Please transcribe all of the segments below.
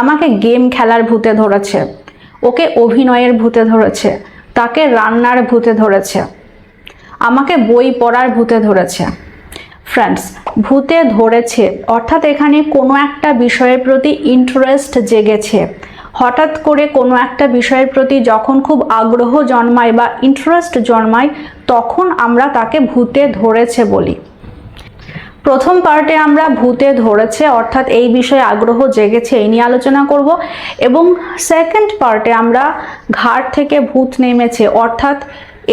আমাকে গেম খেলার ভূতে ধরেছে, ওকে অভিনয়ের ভূতে ধরেছে, তাকে রান্নার ভূতে ধরেছে, আমাকে বই পড়ার ভূতে ধরেছে। ফ্রেন্ডস ভূতে ধরেছে, অর্থাৎ এখানে কোনো একটা বিষয়ের প্রতি ইন্টারেস্ট জেগেছে। হঠাৎ করে কোনো একটা বিষয়ের প্রতি যখন খুব আগ্রহ জন্মায় বা ইন্টারেস্ট জন্মায়, তখন আমরা তাকে ভূতে ধরেছে বলি। প্রথম পার্টে আমরা ভূতে ধরেছে, অর্থাৎ এই বিষয়ে আগ্রহ জেগেছে, এই নিয়ে আলোচনা করব। এবং সেকেন্ড পার্টে আমরা ঘাট থেকে ভূত নেমেছে, অর্থাৎ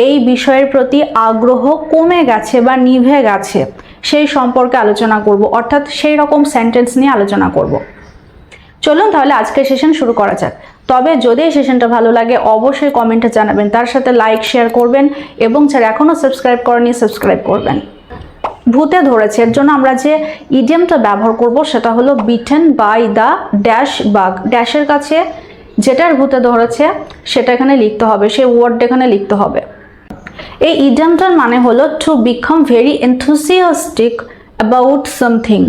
এই বিষয়ের প্রতি আগ্রহ কমে গেছে বা নিভে গেছে, সেই সম্পর্কে আলোচনা করব। অর্থাৎ সেই রকম সেন্টেন্স নিয়ে আলোচনা করব। চলুন তাহলে আজকের সেশন শুরু করা যাক। তবে যদি এই সেশনটা ভালো লাগে, অবশ্যই কমেন্টে জানাবেন। তার সাথে লাইক শেয়ার করবেন এবং যারা এখনও সাবস্ক্রাইব করেনি সাবস্ক্রাইব করবেন। ভূতে ধরেছে। এর জন্য আমরা যে ইডিয়ামটা ব্যবহার করব সেটা হলো beaten by the dash bug ড্যাশের কাছে যেটার ভূতে ধরেছে, সেটা এখানে লিখতে হবে, সেই ওয়ার্ডটা এখানে লিখতে হবে। এই ইডিয়ামটার মানে হলো to become very enthusiastic about something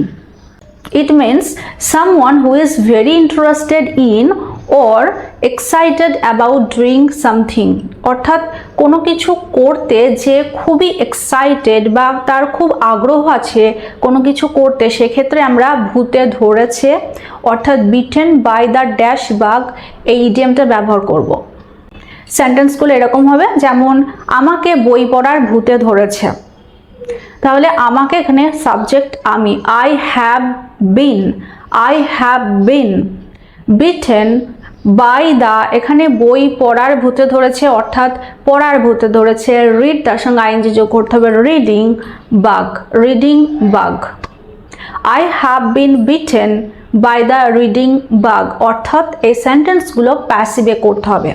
It means someone who is very interested in or excited about doing something. অর্থাৎ কোনো কিছু করতে যে খুবই এক্সাইটেড বা তার খুব আগ্রহ আছে কোনো কিছু করতে, সেক্ষেত্রে আমরা ভূতে ধরেছে, অর্থাৎ beaten by the dash bug এই ইডিয়ামটা ব্যবহার করব। সেন্টেন্সগুলো এরকম হবে, যেমন, আমাকে বই পড়ার ভূতে ধরেছে। তাহলে আমাকে এখানে সাবজেক্ট আমি। I have been I have been beaten by the এখানে বই পড়ার ভূতে ধরেছে, অর্থাৎ পড়ার ভূতে ধরেছে রিড তার সঙ্গে আইনজি যোগ করতে হবে reading bug reading bug I have been bitten by the reading bug অর্থাৎ এই সেন্টেন্সগুলো প্যাসিভে করতে হবে।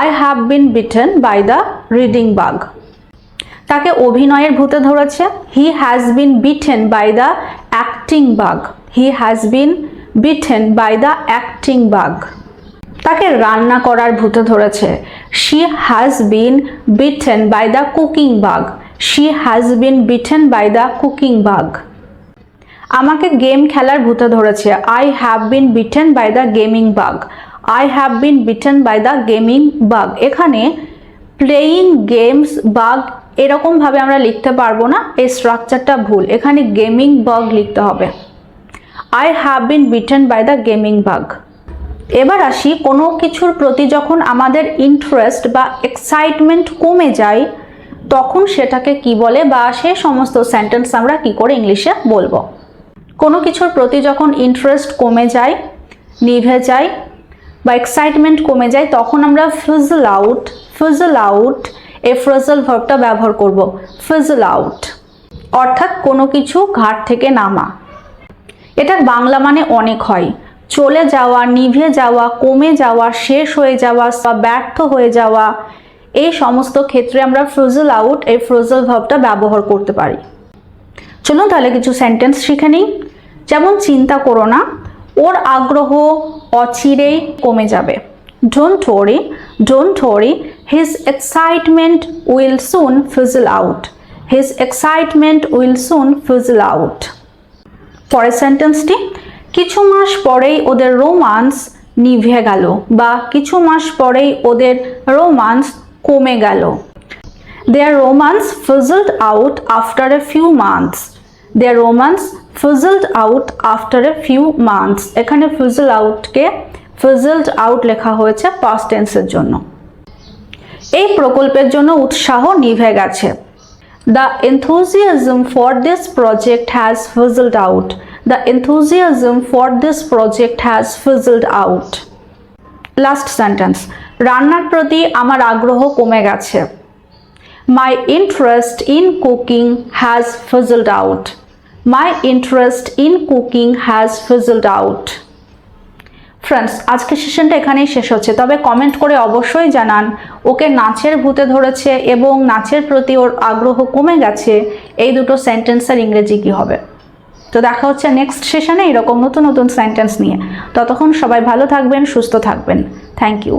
I have been bitten by the reading bug তাকে অভিনয়ের ভূতে ধরেছে। He has been bitten by the acting bug he has been bitten by the acting bug তাকে রান্না করার ভূতে ধরেছে। She has been bitten by the cooking bug she has been bitten by the cooking bug আমাকে game খেলার ভূতে ধরেছে। I have been bitten by the gaming bug I have been bitten by the gaming bug এখানে playing games bug এরকমভাবে আমরা লিখতে পারব না, এই স্ট্রাকচারটা ভুল। এখানে গেমিং বাগ লিখতে হবে। I have been beaten by the gaming bug এবার আসি, কোনো কিছুর প্রতি যখন আমাদের ইন্টারেস্ট বা এক্সাইটমেন্ট কমে যায়, তখন সেটাকে কি বলে বা সে সমস্ত সেন্টেন্স আমরা কি করে ইংলিশে বলব? কোনো কিছুর প্রতি যখন ইন্টারেস্ট কমে যায়, নিভে যায় বা এক্সাইটমেন্ট কমে যায়, তখন আমরা ফিজল আউট ফিজল আউট এ ফ্রজল ভার্বটা ব্যবহার করব ফিজল আউট অর্থাৎ কোনো কিছু ঘাট থেকে নামা। এটার বাংলা মানে অনেক হয়। চলে যাওয়া, নিভে যাওয়া, কমে যাওয়া, শেষ হয়ে যাওয়া, বা ব্যর্থ হয়ে যাওয়া, এই সমস্ত ক্ষেত্রে আমরা ফ্রোজল আউট এই ফ্রোজল ভাবটা ব্যবহার করতে পারি। চলুন তাহলে কিছু সেন্টেন্স শিখে নিই। যেমন, চিন্তা করো না, ওর আগ্রহ অচিরেই কমে যাবে। Don't worry don't worry his excitement will soon fizzle out his excitement will soon fizzle out পরের সেন্টেন্সটি কিছু মাস পরেই ওদের রোমান্স নিভে গেল বা কিছু মাস পরেই ওদের রোমান্স কমে গেল। Their romance fizzled out after a few months their romance fizzled out after a few months এখানে ফিজল আউটকে ফিজলড আউট লেখা হয়েছে পাস্ট টেন্সের জন্য। এই প্রকল্পের জন্য উৎসাহ নিভে গেছে। The enthusiasm for this project has fizzled out. The enthusiasm for this project has fizzled out. Last sentence রান্নার প্রতি আমার আগ্রহ কমে গেছে। My interest in cooking has fizzled out my interest in cooking has fizzled out friends আজকের সেশনটা এখানেই শেষ হচ্ছে। তবে কমেন্ট করে অবশ্যই জানান, ওকে নাচের ভূতে ধরেছে এবং নাচের প্রতি ওর আগ্রহ কমে গেছে। এই দুটো সেন্টেন্সের ইংরেজি কী হবে? তো দেখা হচ্ছে নেক্সট সেশনে এরকম নতুন নতুন সেন্টেন্স নিয়ে। ততক্ষণ সবাই ভালো থাকবেন, সুস্থ থাকবেন। Thank you